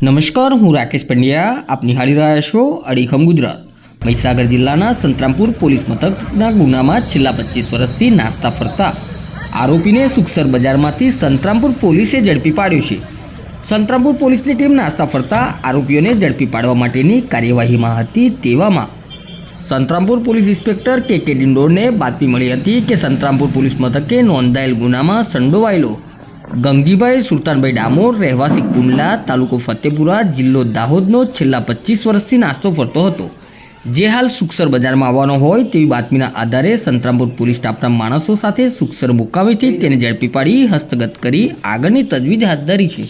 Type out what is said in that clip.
નમસ્કાર, હું રાકેશ પંડ્યા. આપ નિહાળી રહ્યા છો અડીખમ ગુજરાત. મહીસાગર જિલ્લાના સંતરામપુર પોલીસ મથકના ગુનામાં છેલ્લા પચીસ વર્ષથી નાસ્તા ફરતા આરોપીને સુખસર બજારમાંથી સંતરામપુર પોલીસે ઝડપી પાડ્યો છે. સંતરામપુર પોલીસની ટીમ નાસ્તા ફરતા આરોપીઓને ઝડપી પાડવા માટેની કાર્યવાહીમાં હતી તેવામાં સંતરામપુર પોલીસ ઇન્સ્પેક્ટર કે કે ડિંડોરને બાતમી મળી હતી કે સંતરામપુર પોલીસ મથકે નોંધાયેલ ગુનામાં સંડોવાયેલો ગંગજીભાઈ સુલતાનભાઈ ડામોર, રહેવાસી કુંડલા, તાલુકો ફતેપુરા, જિલ્લો દાહોદનો છેલ્લા પચીસ વર્ષથી નાસ્તો ફરતો હતો. જે હાલ સુખસર બજારમાં આવવાનો હોય તેવી બાતમીના આધારે સંતરામપુર પોલીસ સ્ટાફના માણસો સાથે સુખસર મુકાવેથી તેને ઝડપી પાડી હસ્તગત કરી આગળની તજવીજ હાથ ધરી છે.